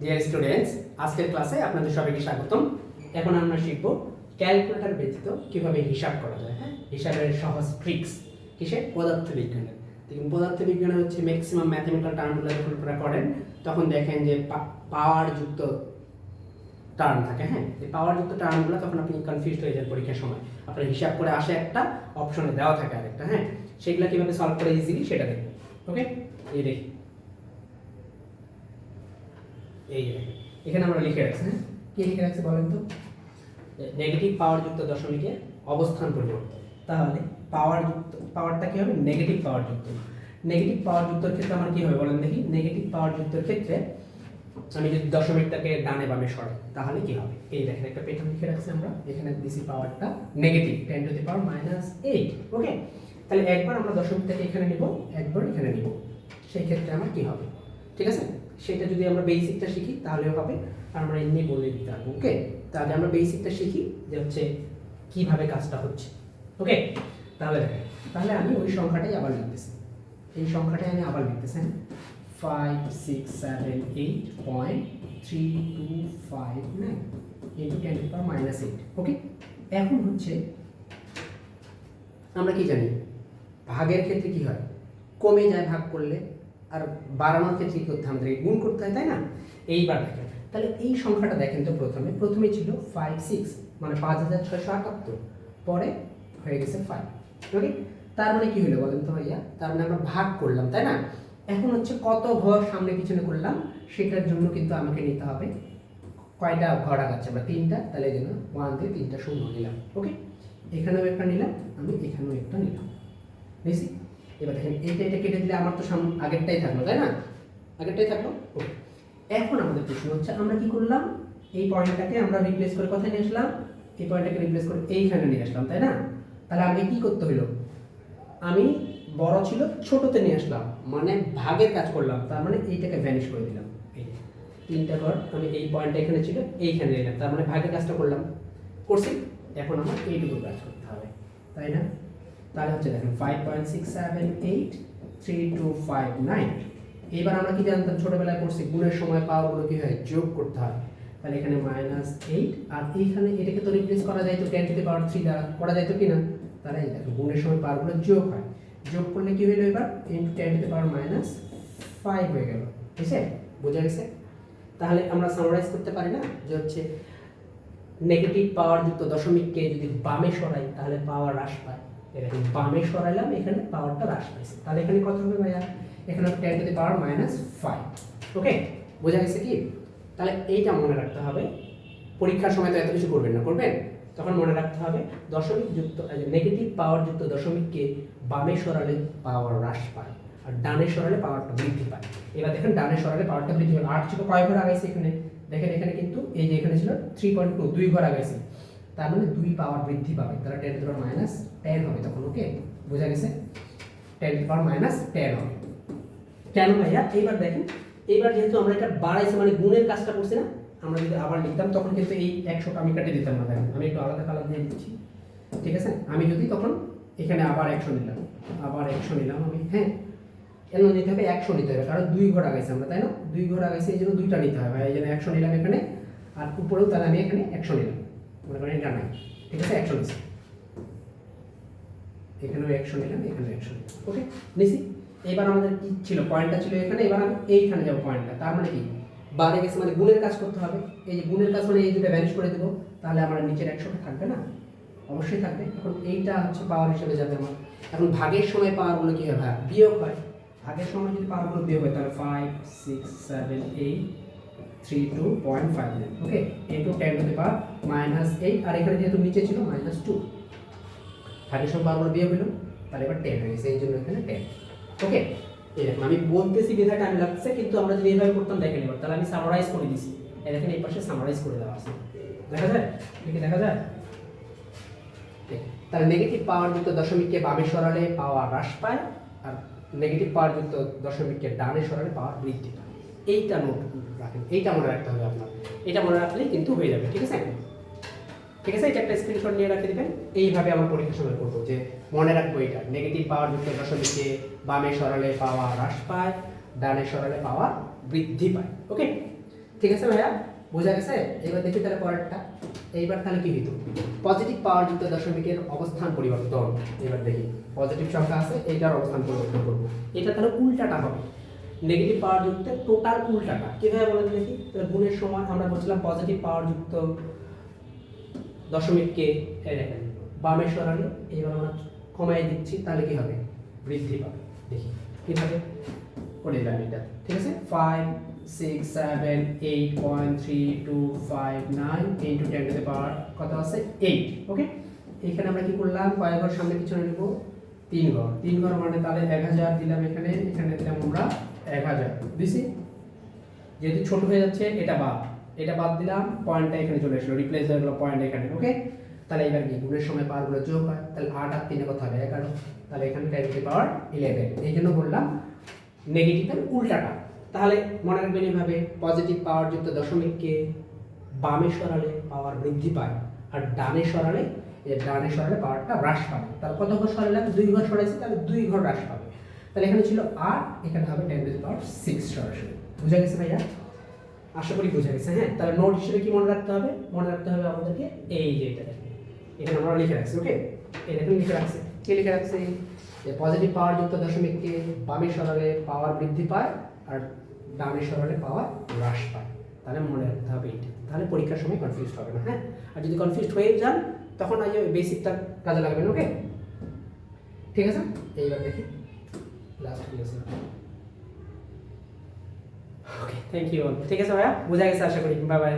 Dear students আজকের ক্লাসে আপনাদের সবাইকে স্বাগতম। এখন আমরা শিখব ক্যালকুলেটর ব্যতীত কীভাবে হিসাব করা যায় হ্যাঁ? হিসাবের সহজ ট্রিক্স কিসে পদার্থবিজ্ঞানের। দেখুন, পদার্থবিজ্ঞানে হচ্ছে ম্যাক্সিমাম ম্যাথমেটিক্যাল টার্মগুলো যখন আপনারা করেন, তখন দেখেন যে পাওয়ার যুক্ত টার্ম থাকে হ্যাঁ? এই পাওয়ার যুক্ত টার্মগুলো তখন আপনি কনফিউজ হয়ে যান পরীক্ষার সময়। আপনার হিসাব করে আসে একটা অপশনে দেওয়া থাকে আরেকটা হ্যাঁ? সেগুলো কীভাবে সলভ করে ইজিলি সেটা দেখবেন ওকে এই দেখি এই যে, এখানে আমরা লিখে রাখছি হ্যাঁ? কি লিখে রাখছি বলেন তো? নেগেটিভ পাওয়ার যুক্ত দশমিকে অবস্থান পরিবর্তন। তাহলে পাওয়ার যুক্ত পাওয়ারটা কি হবে? নেগেটিভ পাওয়ার যুক্ত। নেগেটিভ পাওয়ার যুক্তর ক্ষেত্রে আমার কি হবে বলেন দেখি? নেগেটিভ পাওয়ার যুক্তর ক্ষেত্রে আমি যদি দশমিকটাকে ডানে বামে সরাই, তাহলে কি হবে? এই দেখেন, একটা পেটার্ন লিখে রাখছি আমরা। এখানে দিছি পাওয়ারটা negative ten to the power minus eight okay তাহলে একবার আমরা দশমিকটাকে এখানে নিব, একবার এখানে নিব। সেই ক্ষেত্রে আমার কি হবে? ঠিক আছে? সেটা যদি আমরা বেসিকটা শিখি, তাহলেও হবে। আর আমরা এমনি বলে দিতে পারব ওকে তাহলে আমরা বেসিকটা শিখি যে হচ্ছে কীভাবে কাজটা হচ্ছে ওকে তাহলে তাহলে আমি ওই সংখ্যাটাই আবার লিখতেছি। এই সংখ্যাটাই আমি আবার লিখতেছি five six seven eight point three two five nine into ten power minus eight okay এখন হচ্ছে আমরা কি জানি? ভাগের ক্ষেত্রে কি হয়? কমে যায় ভাগ করলে আর বাড়ানোর ক্ষেত্রে কি করতে আমাদের গুণ করতে হয়, তাই না? এইবার দেখেন, তাহলে এই সংখ্যাটা দেখেন তো প্রথমে। প্রথমে ছিল ফাইভ সিক্স মানে পাঁচ হাজার ছয়শো আটাত্তর। পরে হয়ে গেছে ফাইভ ওকে তার মানে কি হলো বলেন তো ভাইয়া? তার মানে আমরা ভাগ করলাম, তাই না? এখন হচ্ছে কত ঘর সামনে পিছনে করলাম, সেটার জন্য কিন্তু আমাকে নিতে হবে কয়টা ঘর আগাচ্ছে? আমরা তিনটা, তাহলে জন্য ওয়ান দিয়ে তিনটা শূন্য নিলাম। ওকে এখানেও একটা নিলাম, আমি এখানেও একটা নিলাম। বেশি এবার দেখেন, এইটা এটা কেটে দিলে আমার তো সাম আগেরটাই থাকল, তাই না? আগেরটাই থাকল? এখন আমাদের প্রশ্ন হচ্ছে, আমরা কি করলাম? এই পয়েন্টটাকে আমরা রিপ্লেস করে কোথায় নিয়ে আসলাম? এই পয়েন্টটাকে রিপ্লেস করে এইখানে নিয়ে আসলাম, তাই না? তাহলে আগে কি করতে হলো আমি বড় ছিল, ছোটতে নিয়ে আসলাম মানে ভাগের কাজ করলাম, তার মানে এইটাকে ভ্যানিশ করে দিলাম। এই। তিনটা ঘর, আমি এই পয়েন্টটা এখানে ছিল, এইখানে নিলাম, তার মানে ভাগের কাজটা করলাম। করছি, এখন আমার এইটুকু কাজ করতে হবে, তাই না? তাহলে হচ্ছে দেখেন five point six seven eight three two five nine এবার আমরা কি জানতাম? ছোটবেলায় পড়ছি, গুণের সময় পাওয়ারগুলো কি হয়? যোগ করতে হয়। তাহলে এখানে মাইনাস এইট আর এইখানে এটাকে তো রিপ্লেস করা যায় তো ten to the power three দ্বারা করা যায় তো কি না? তাহলে দেখো গুণের সময় পাওয়ারগুলো যোগ হয়। যোগ করলে কি হলো এবার? Into ten to the power minus five হয়ে গেল। ঠিক আছে বোঝা গেছে? তাহলে আমরা সামারাইজ করতে পারি না যে হচ্ছে নেগেটিভ পাওয়ার যুক্ত দশমিককে যদি বামে সরাই, তাহলে পাওয়ার হ্রাস পায়। এরকম বামে সরাইলাম, এখানে পাওয়ারটা হ্রাস পাইছে। তাহলে এখানে কত হবে ভাইয়া? এখানে ten to the power minus five okay বোঝা গেছে কি? তাহলে এইটা মনে রাখতে হবে। পরীক্ষার সময় তো এত কিছু করবেন না। করবেন? তখন মনে রাখতে হবে দশমিক যুক্ত নেগেটিভ পাওয়ার যুক্ত দশমিককে বামে সরালে পাওয়ার হ্রাস পায় আর ডানে সরালে পাওয়ারটা বৃদ্ধি পায়। এবার দেখেন ডানে সরালে পাওয়ারটা বৃদ্ধি পায় আট ছিল কয় ঘর আগাইছে এখানে? দেখেন এখানে কিন্তু এই যে এখানে ছিল থ্রি পয়েন্ট টু দুই ঘর আগাইছে। তার মানে দুই পাওয়ার বৃদ্ধি পাবে। তাহলে টেন পাওয়ার মাইনাস টেন হবে। তখন ওকে বোঝা গেছে? টেন পাওয়ার মাইনাস টেন হবে। কেন ভাইয়া? এইবার দেখেন, এইবার যেহেতু আমরা এটা বাড়াইছি মানে গুণের কাজটা করছি না, আমরা যদি আবার লিখতাম, তখন কিন্তু এই একশোটা আমি কেটে দিতাম না। দেখেন, আমি একটু আলাদা কালার দিয়ে দিচ্ছি। ঠিক আছে? আমি যদি তখন এখানে আবার একশো নিলাম, আবার একশো নিলাম, আমি হ্যাঁ কেন নিতে হবে একশো নিতে হবে, কারণ দুই ঘর আগাইছে আমরা, তাই না? দুই ঘর আগাইছে এই জন্য দুইটা নিতে হবে। এই জন্য একশো নিলাম এখানে, আর উপরেও তাহলে আমি এখানে একশো নিলাম। মনে করেন এটা নাই। ঠিক আছে একশো নিচ্ছি এখানেও একশো নিলাম, এখানেও একশো নিলাম। ওকে নিছি। এবার আমাদের কি ছিল? পয়েন্টটা ছিল এখানে, এবার আমি এইখানে যাব পয়েন্টটা তার মানে কি? বারে গেছে মানে গুণের কাজ করতে হবে। এই যে গুণের কাজ মানে এই দুটো ভ্যানিশ করে দেবো, তাহলে আমার নিচের একশোটা থাকবে না? অবশ্যই থাকবে। এখন এইটা হচ্ছে পাওয়ার হিসেবে যাবে আমার। এখন ভাগের সময় পাওয়ারগুলো কী হয়? ভাগ, বিয়োগ হয়। ভাগের সময় যদি পাওয়ারগুলো বিয়োগ হয়, তাহলে five six seven eight three two point five okay into ten to the power minus eight আর এখানে যেহেতু নিচে ছিল মাইনাস টু ভাগের সময় পাওয়ারগুলো বিয়োগ হলো তাহলে এবার টেন হয়ে গেছে, এই জন্য এখানে টেন ওকে এরকম আমি বলতেছি বিধা টাইম লাগছে, কিন্তু আমরা যদি এইভাবে করতাম, দেখেন এবার। তাহলে আমি সামারাইজ করে দিছি। এই এই পাশে সামারাইজ করে দেওয়া আছে। দেখা যায়? কি দেখা যায়। তাহলে নেগেটিভ পাওয়ার যুক্ত দশমিককে বামে সরালে পাওয়ার হ্রাস পায়, আর নেগেটিভ পাওয়ার যুক্ত দশমিককে ডানে সরালে পাওয়ার বৃদ্ধি পায়। এইটা নোট রাখেন। এইটা মনে রাখতে হবে আপনার। এটা মনে রাখলেই কিন্তু হয়ে যাবে, ঠিক আছে? ঠিক আছে, এটা একটা স্ক্রিনশট নিয়ে রাখতে দিবেন। এইভাবে আমার পরীক্ষার সময় করব যে মনে রাখব এটা। নেগেটিভ পাওয়ার যুক্ত দশমিকে বামে সরালে পাওয়া হ্রাস পায়, ডানে সরালে পাওয়া বৃদ্ধি পায়। ওকে ঠিক আছে ভাইয়া? বোঝা গেছে? এবার দেখি তাহলে পরেরটা। এইবার তাহলে কি হইতো? পজিটিভ পাওয়ার যুক্ত দশমিকের অবস্থান পরিবর্তন। এবার দেখি। পজিটিভ সংখ্যা আছে, এইটার অবস্থান পরিবর্তন করব। এটা তাহলে উল্টাটা হবে। নেগেটিভ পাওয়ার যুক্ত টোটাল উল্টাটা। কীভাবে বলে দেখি তাহলে গুণের সময় আমরা বলছিলাম পজিটিভ পাওয়ার যুক্ত দশমিককে দেখেন বামে সরালে এইবার আমরা কমাই দিচ্ছি, তাহলে কি হবে? বৃদ্ধি পাবে। দেখি, কীভাবে? করে দিলাম এটা। ঠিক আছে? Five six seven eight point three two five nine eight to ten to power কত আছে? এইট ওকে এখানে আমরা কি করলাম? কয় ঘর সামনে পিছনে নেব। তিন ঘর। তিন ঘর মানে তাহলে এক হাজার দিলাম এখানে। এখানে দিলাম আমরা এক হাজার। দিছি যেহেতু ছোট হয়ে যাচ্ছে, এটা বাদ। এটা বাদ দিলাম পয়েন্টটা এখানে চলে আসলো রিপ্লেস হয়ে পয়েন্ট এখানে ওকে তাহলে এবার কি, গুণের সময় পাওয়ারগুলো যোগ হয়, তাহলে আট আর তিনে কথা হবে এগারো, তাহলে এখানে টেন টু পাওয়ার ইলেভেন এই জন্য বললাম নেগেটিভের উল্টাটা। তাহলে মনে রাখবেন এইভাবে পজিটিভ পাওয়ার যুক্ত দশমিককে বামে সরালে পাওয়ার বৃদ্ধি পায়, আর ডানে সরালে, এই ডানে সরালে পাওয়ারটা হ্রাস পাবে। তাহলে কত ঘর সরালে দুই ঘর সরাইছি, তাহলে দুই ঘর হ্রাস পাবে। তাহলে এখানে ছিল আট, এখানে হবে টেন টু পাওয়ার সিক্স সরাসরি। বুঝা গেছে ভাইয়া? আশা করি বুঝা গেছে হ্যাঁ? তাহলে নোট হিসেবে কি মনে রাখতে হবে? মনে রাখতে হবে আমাদেরকে এই যে এটা দেখেন। এখানে আমরা লিখে রাখছি ওকে এই দেখুন, লিখে রাখছি। কি লিখে রাখছি? যে পজিটিভ পাওয়ার যুক্ত দশমিককে বামে সরালে পাওয়ার বৃদ্ধি পায় আর ডানে সরালে পাওয়ার হ্রাস পায়। তাহলে মনে রাখতে হবে এইটা। তাহলে পরীক্ষার সময় কনফিউজ হবে না হ্যাঁ? আর যদি কনফিউজ হয়ে যান, তখন আজ বেসিকটা কাজে লাগবেন ওকে ঠিক আছে? এইবার দেখি। লাস্ট ওকে থ্যাংক ইউ ঠিক আছে ভাইয়া বোঝা গেছে আশা করি বাই বাই